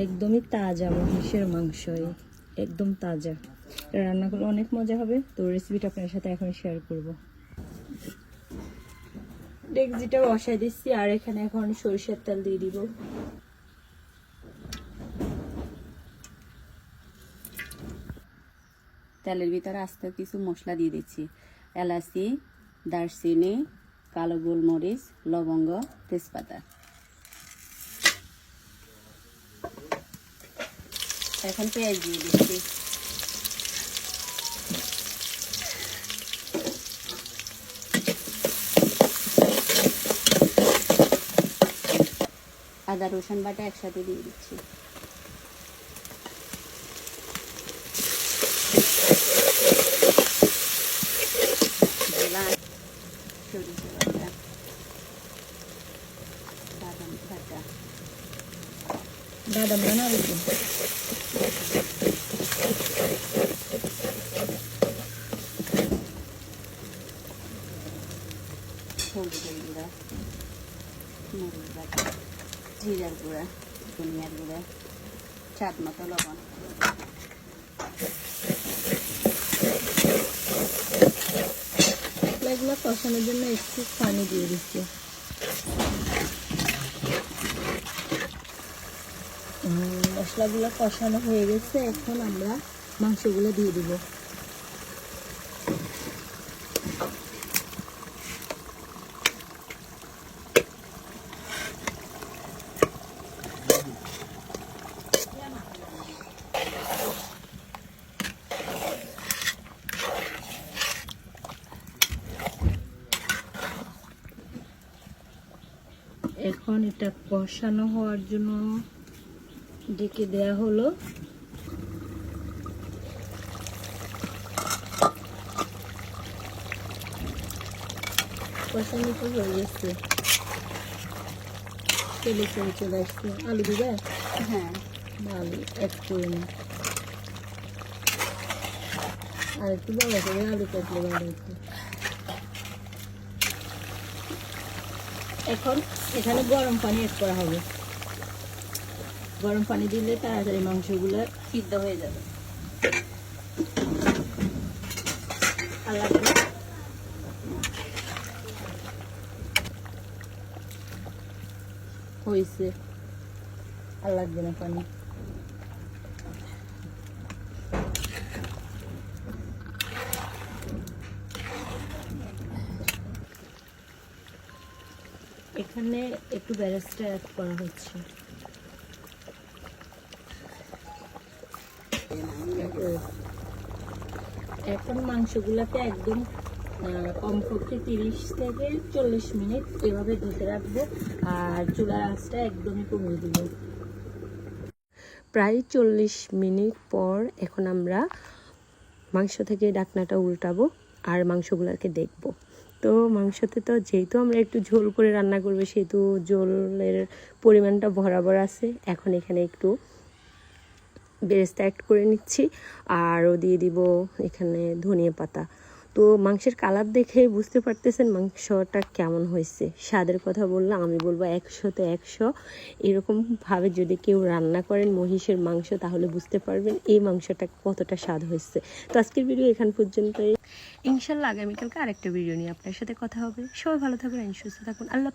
একদমই তাজা মহিষের মাংস একদম তাজা। রান্না করলে অনেক মজা হবে তো রেসিপিটা আপনার সাথে এখন শেয়ার করব। ডেকজিটা বসাই দিচ্ছি আর এখানে এখন সরিষার তেল দিয়ে দিব। তেলের ভিতরে আস্তে কিছু মশলা দিয়ে দিচ্ছি। এলাচি দারচিনি কালো গোলমরিচ লবঙ্গ তেজপাতা। এখন পেঁয়াজ দিয়ে দিচ্ছি। আদা রসুন বাটা একসাথে দিয়ে দিচ্ছি। বাদাম বাটা বাদাম বানা হলুদের গুঁড়া মরিচ বাটা জিরার গুঁড়া, ধনিয়ার গুঁড়া, স্বাদ মতো লবণ। এগুলো কষানোর জন্য একটু পানি দিয়ে দিচ্ছি। মশলাগুলো কষানো হয়ে গেছে, এখন আমরা মাংসগুলো দিয়ে দিব। এখন এটা কষানো হওয়ার জন্য ডেকে দেয়া হলো। কষানো তো হয়ে গেছে। তেলে চলে চলে আসছে। আলু দিবে? হ্যাঁ। আলু এক করে নি আর একটু বড় করে আলু কাটলে ভালো হতো। এখন এখানে গরম পানি অ্যাড করা হবে। গরম পানি দিলে তাড়াতাড়ি মাংসগুলো সিদ্ধ হয়ে যাবে। হয়েছে আর লাগবে না পানি। এখানে একটু ব্যারেস্টা অ্যাড করা হচ্ছে। এখন মাংসগুলোকে একদম কমপক্ষে তিরিশ থেকে চল্লিশ মিনিট, এভাবে ঢেকে রাখব, আর চুলার আঁচটা একদমই কমিয়ে দিব। প্রায় চল্লিশ মিনিট পর এখন আমরা মাংস থেকে ডাকনাটা উল্টাবো, আর মাংসগুলোকে দেখব। তো মাংসতে তো যেহেতু আমরা একটু ঝোল করে রান্না করব, সেহেতু ঝোলের পরিমাণটা বরাবর আছে। এখন এখানে একটু বেরেস্তা অ্যাড করে নিচ্ছি আরও দিয়ে দিব এখানে ধনিয়া পাতা। তো মাংসের কালার দেখে বুঝতে পারতেছেন মাংসটা কেমন হয়েছে। স্বাদের কথা বললাম, আমি বলব একশোতে একশো। এরকমভাবে যদি কেউ রান্না করেন মহিষের মাংস, তাহলে বুঝতে পারবেন এই মাংসটা কতটা স্বাদ হয়েছে। তো আজকের ভিডিও এখান পর্যন্তই। ইনশাল্লাহ আগামীকালকে আরেকটা ভিডিও নিয়ে আপনার সাথে কথা হবে সবাই ভালো থাকুন সুস্থ থাকুন আল্লাহ।